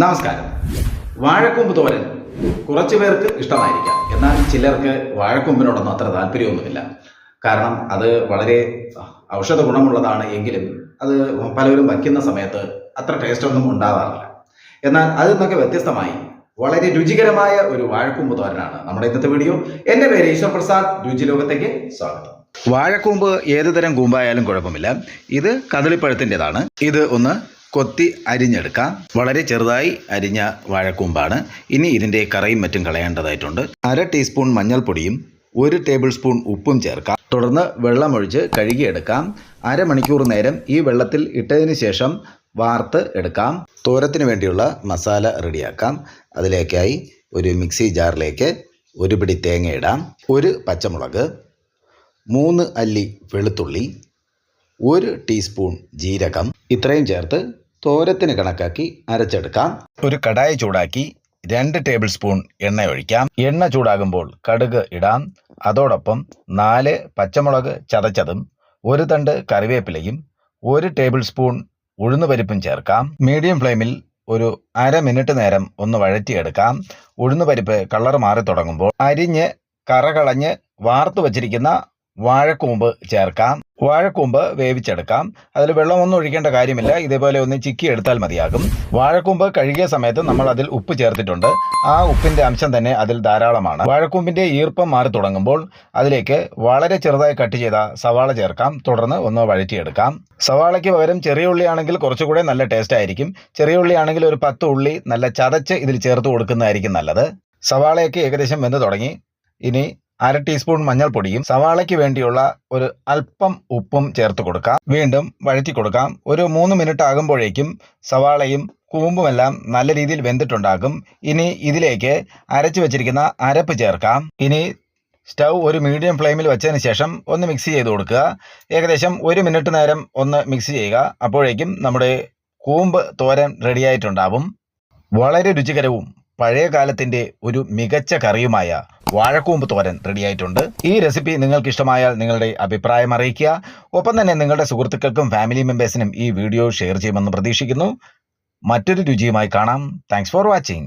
നമസ്കാരം. വാഴക്കൊമ്പ് തോരൻ കുറച്ചു പേർക്ക് ഇഷ്ടമായിരിക്കാം. എന്നാൽ ചിലർക്ക് വാഴക്കൊമ്പിനോടൊന്നും അത്ര താല്പര്യമൊന്നുമില്ല. കാരണം അത് വളരെ ഔഷധ ഗുണമുള്ളതാണ് എങ്കിലും അത് പലവരും വയ്ക്കുന്ന സമയത്ത് അത്ര ടേസ്റ്റ് ഒന്നും ഉണ്ടാകാറില്ല എന്നാൽ അതിൽ നിന്നൊക്കെ വ്യത്യസ്തമായി വളരെ രുചികരമായ ഒരു വാഴക്കൊമ്പ് തോരനാണ് നമ്മുടെ ഇന്നത്തെ വീഡിയോ. എന്റെ പേര് ഈശ്വർ പ്രസാദ്. രുചി ലോകത്തേക്ക് സ്വാഗതം. വാഴക്കൂമ്പ് ഏതുതരം കൂമ്പായാലും കുഴപ്പമില്ല. ഇത് കദളിപ്പഴത്തിന്റെതാണ്. ഇത് ഒന്ന് കൊത്തി അരിഞ്ഞെടുക്കാം. വളരെ ചെറുതായി അരിഞ്ഞ വാഴക്കൂമ്പാണ്. ഇനി ഇതിന്റെ കറയും മറ്റും കളയേണ്ടതായിട്ടുണ്ട്. അര ടീസ്പൂൺ മഞ്ഞൾപ്പൊടിയും ഒരു ടേബിൾ സ്പൂൺ ഉപ്പും ചേർക്കാം. തുടർന്ന് വെള്ളമൊഴിച്ച് കഴുകിയെടുക്കാം. അരമണിക്കൂർ നേരം ഈ വെള്ളത്തിൽ ഇട്ടതിന് ശേഷം വാർത്ത് എടുക്കാം. തോരത്തിന് വേണ്ടിയുള്ള മസാല റെഡിയാക്കാം. അതിലേക്കായി ഒരു മിക്സി ജാറിലേക്ക് ഒരു പിടി തേങ്ങ ഇടാം. ഒരു പച്ചമുളക് മൂന്ന് അല്ലി വെളുത്തുള്ളി ഒരു ടീസ്പൂൺ ജീരകം. ഇത്രയും ചേർത്ത് തോരത്തിന് കണക്കാക്കി അരച്ചെടുക്കാം. ഒരു കടായി ചൂടാക്കി രണ്ട് ടേബിൾ സ്പൂൺ എണ്ണ ഒഴിക്കാം. എണ്ണ ചൂടാകുമ്പോൾ കടുക് ഇടാം. അതോടൊപ്പം നാല് പച്ചമുളക് ചതച്ചതും ഒരു തണ്ട് കറിവേപ്പിലയും ഒരു ടേബിൾ സ്പൂൺ ഉഴുന്നുപരിപ്പും ചേർക്കാം. മീഡിയം ഫ്ലെയിമിൽ ഒരു അര മിനിറ്റ് നേരം ഒന്ന് വഴറ്റിയെടുക്കാം. ഉഴുന്നുപരിപ്പ് കളർ മാറി തുടങ്ങുമ്പോൾ അരിഞ്ഞ് കറകളഞ്ഞ് വാർത്തു വച്ചിരിക്കുന്ന വാഴക്കൂമ്പ് ചേർക്കാം. വാഴക്കൂമ്പ് വേവിച്ചെടുക്കാം. അതിൽ വെള്ളമൊന്നും ഒഴിക്കേണ്ട കാര്യമില്ല. ഇതേപോലെ ഒന്ന് ചിക്കി എടുത്താൽ മതിയാകും. വാഴക്കൂമ്പ് കഴുകിയ സമയത്ത് നമ്മൾ അതിൽ ഉപ്പ് ചേർത്തിട്ടുണ്ട്. ആ ഉപ്പിന്റെ അംശം തന്നെ അതിൽ ധാരാളമാണ്. വാഴക്കൂമ്പിന്റെ ഈർപ്പം മാറി തുടങ്ങുമ്പോൾ അതിലേക്ക് വളരെ ചെറുതായി കട്ട് ചെയ്ത സവാള ചേർക്കാം. തുടർന്ന് ഒന്ന് വഴറ്റിയെടുക്കാം. സവാളയ്ക്ക് പകരം ചെറിയ ഉള്ളിയാണെങ്കിൽ കുറച്ചുകൂടെ നല്ല ടേസ്റ്റ് ആയിരിക്കും. ചെറിയ ഉള്ളിയാണെങ്കിൽ ഒരു പത്ത് ഉള്ളി നല്ല ചതച്ച് ഇതിൽ ചേർത്ത് കൊടുക്കുന്നതായിരിക്കും നല്ലത്. സവാളയൊക്കെ ഏകദേശം വെന്ത് തുടങ്ങി. ഇനി അര ടീസ്പൂൺ മഞ്ഞൾപ്പൊടിയും സവാളയ്ക്ക് വേണ്ടിയുള്ള ഒരു അല്പം ഉപ്പും ചേർത്ത് കൊടുക്കാം. വീണ്ടും വഴറ്റി കൊടുക്കാം. ഒരു മൂന്ന് മിനിറ്റ് ആകുമ്പോഴേക്കും സവാളയും കൂമ്പുമെല്ലാം നല്ല രീതിയിൽ വെന്തിട്ടുണ്ടാകും. ഇനി ഇതിലേക്ക് അരച്ചു വെച്ചിരിക്കുന്ന അരപ്പ് ചേർക്കാം. ഇനി സ്റ്റൗ ഒരു മീഡിയം ഫ്ലെയിമിൽ വെച്ചതിന് ശേഷം ഒന്ന് മിക്സ് ചെയ്ത് കൊടുക്കുക. ഏകദേശം ഒരു മിനിറ്റ് നേരം ഒന്ന് മിക്സ് ചെയ്യുക. അപ്പോഴേക്കും നമ്മുടെ കൂമ്പ് തോരൻ റെഡിയായിട്ടുണ്ടാവും വളരെ രുചികരവും പഴയ കാലത്തിന്റെ ഒരു മികച്ച കറിയുമായ വാഴക്കൂമ്പ് തോരൻ റെഡിയായിട്ടുണ്ട് ഈ റെസിപ്പി നിങ്ങൾക്ക് ഇഷ്ടമായാൽ നിങ്ങളുടെ അഭിപ്രായം അറിയിക്കുക. ഒപ്പം തന്നെ നിങ്ങളുടെ സുഹൃത്തുക്കൾക്കും ഫാമിലി മെമ്പേഴ്സിനും ഈ വീഡിയോ ഷെയർ ചെയ്യുമെന്ന് പ്രതീക്ഷിക്കുന്നു. മറ്റൊരു രുചിയുമായി കാണാം. Thanks for watching